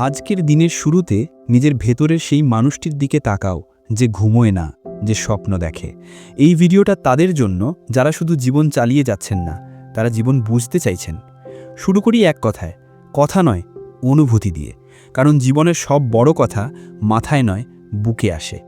আজকের দিনের শুরুতে নিজের ভেতরের সেই মানুষটির দিকে তাকাও যে ঘুমোয় না, যে স্বপ্ন দেখে। এই ভিডিওটা তাদের জন্য, যারা শুধু জীবন চালিয়ে যাচ্ছেন না, তারা জীবন বুঝতে চাইছেন। শুরু করি এক কথায়, কথা নয়, অনুভূতি দিয়ে। কারণ জীবনের সব বড় কথা মাথায় নয়, বুকে আসে।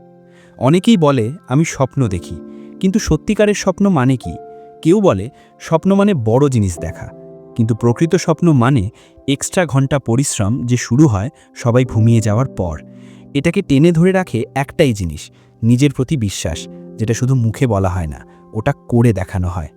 অনেকেই বলে, আমি স্বপ্ন দেখি। কিন্তু সত্যিকারের স্বপ্ন মানে কি? কেউ বলে, স্বপ্ন মানে বড় জিনিস দেখা। কিন্তু প্রকৃত স্বপ্ন মানে এক্সট্রা ঘণ্টা পরিশ্রম যে শুরু হয় সবাই ঘুমিয়ে যাওয়ার পর। এটাকে টেনে ধরে রাখে একটাই জিনিস, নিজের প্রতি বিশ্বাস, যেটা শুধু মুখে বলা হয় না, ওটা করে দেখানো হয়।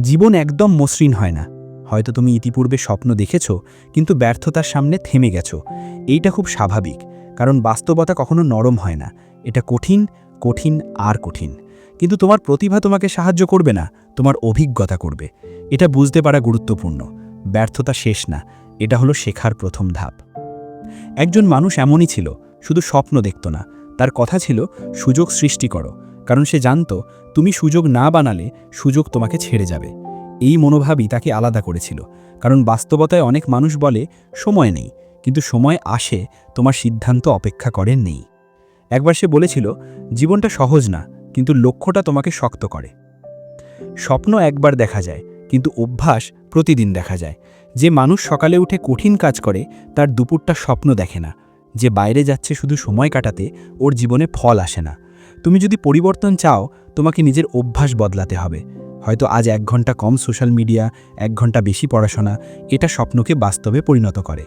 জীবন একদম মসৃণ হয় না। হয়তো তুমি ইতিপূর্বে স্বপ্ন দেখেছ, কিন্তু ব্যর্থতার সামনে থেমে গেছো। এইটা খুব স্বাভাবিক, কারণ বাস্তবতা কখনো নরম হয় না। এটা কঠিন কঠিন আর কঠিন। কিন্তু তোমার প্রতিভা তোমাকে সাহায্য করবে না, তোমার অভিজ্ঞতা করবে। এটা বুঝতে পারা গুরুত্বপূর্ণ। ব্যর্থতা শেষ না, এটা হলো শেখার প্রথম ধাপ। একজন মানুষ এমনই ছিল, শুধু স্বপ্ন দেখত না। তার কথা ছিল, সুযোগ সৃষ্টি করো। কারণ সে জানত, তুমি সুযোগ না বানালে সুযোগ তোমাকে ছেড়ে যাবে। এই মনোভাবই তাকে আলাদা করেছিল। কারণ বাস্তবতায় অনেক মানুষ বলে, সময় নেই। কিন্তু সময় আসে, তোমার সিদ্ধান্ত অপেক্ষা করে নেই। একবার সে বলেছিল, জীবনটা সহজ না কিন্তু লক্ষ্যটা তোমাকে শক্ত করে। স্বপ্ন একবার দেখা যায়, কিন্তু অভ্যাস প্রতিদিন দেখা যায়। যে মানুষ সকালে উঠে কঠিন কাজ করে, তার দুপুরটা স্বপ্ন দেখে না। যে বাইরে যাচ্ছে শুধু সময় কাটাতে, ওর জীবনে ফল আসে না। তুমি যদি পরিবর্তন চাও, তোমাকে নিজের অভ্যাস বদলাতে হবে। হয়তো আজ এক ঘণ্টা কম সোশ্যাল মিডিয়া, এক ঘণ্টা বেশি পড়াশোনা, এটা স্বপ্নকে বাস্তবে পরিণত করে।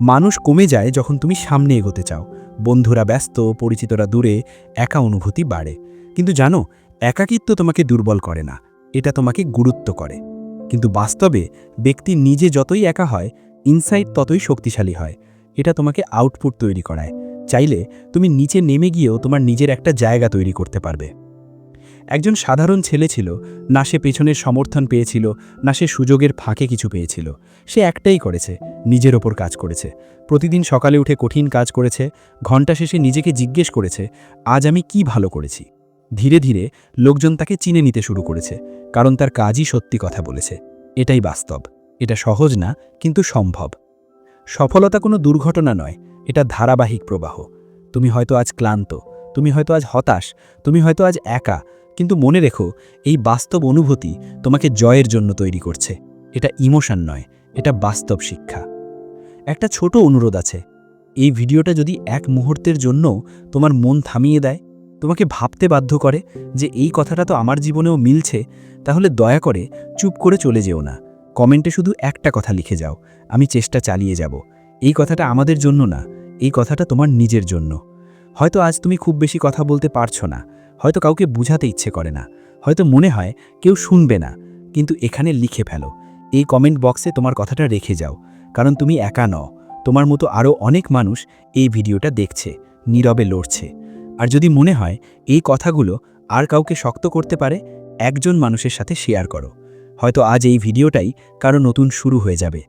মানুষ কমে যায় যখন তুমি সামনে এগোতে চাও। বন্ধুরা ব্যস্ত, পরিচিতরা দূরে, একা অনুভূতি বাড়ে। কিন্তু জানো, একাকিত্ব তোমাকে দুর্বল করে না, এটা তোমাকে গুরুত্ব করে। কিন্তু বাস্তবে, ব্যক্তি নিজে যতই একা হয়, ইনসাইট ততই শক্তিশালী হয়। এটা তোমাকে আউটপুট তৈরি করায়। চাইলে তুমি নিচে নেমে গিয়েও তোমার নিজের একটা জায়গা তৈরি করতে পারবে। একজন সাধারণ ছেলে ছিল, না সে পেছনের সমর্থন পেয়েছিল, না সে সুযোগের ফাঁকে কিছু পেয়েছিল। সে একটাই করেছে, নিজের ওপর কাজ করেছে। প্রতিদিন সকালে উঠে কঠিন কাজ করেছে ঘণ্টা শেষে নিজেকে জিজ্ঞেস করেছে, আজ আমি কি ভালো করেছি? ধীরে ধীরে লোকজন তাকে চিনে নিতে শুরু করেছে, কারণ তার কাজই সত্যি কথা বলেছে। এটাই বাস্তব। এটা সহজ না, কিন্তু সম্ভব। সফলতা কোনো দুর্ঘটনা নয়, এটা ধারাবাহিক প্রবাহ। তুমি হয়তো আজ ক্লান্ত, তুমি হয়তো আজ হতাশ, তুমি হয়তো আজ একা কিন্তু মনে রেখো, এই বাস্তব অনুভূতি তোমাকে জয়ের জন্য তৈরি করছে। এটা ইমোশন নয়, এটা বাস্তব শিক্ষা। একটা ছোট অনুরোধ আছে, এই ভিডিওটা যদি এক মুহূর্তের জন্য তোমার মন থামিয়ে দেয়, তোমাকে ভাবতে বাধ্য করে যে এই কথাটা তো আমার জীবনেও মিলছে, তাহলে দয়া করে চুপ করে চলে যেও না। কমেন্টে শুধু একটা কথা লিখে যাও, আমি চেষ্টা চালিয়ে যাব। এই কথাটা আমাদের জন্য না, এই কথাটা তোমার নিজের জন্য। হয়তো আজ তুমি খুব বেশি কথা বলতে পারছ না হয়তো কাউকে বুঝাতে ইচ্ছে করে না। হয়তো মনে হয় কেউ শুনবে না। কিন্তু এখানে লিখে ফেলো। এই কমেন্ট বক্সে তোমার কথাটা রেখে যাও। কারণ তুমি একা নও। তোমার মতো আরও অনেক মানুষ এই ভিডিওটা দেখছে, নীরবে লড়ছে। আর যদি মনে হয় এই কথাগুলো আর কাউকে শক্ত করতে পারে, একজন মানুষের সাথে শেয়ার করো। হয়তো আজ এই ভিডিওটাই কারও নতুন শুরু হয়ে যাবে।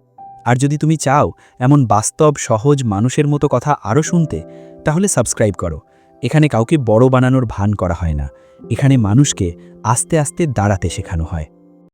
আর যদি তুমি চাও এমন বাস্তব, সহজ, মানুষের মতো কথা আরও শুনতে, তাহলে সাবস্ক্রাইব করো। এখানে কাউকে বড় বানানোর ভান করা হয় না। এখানে মানুষকে আস্তে আস্তে দাঁড়াতে শেখানো হয়।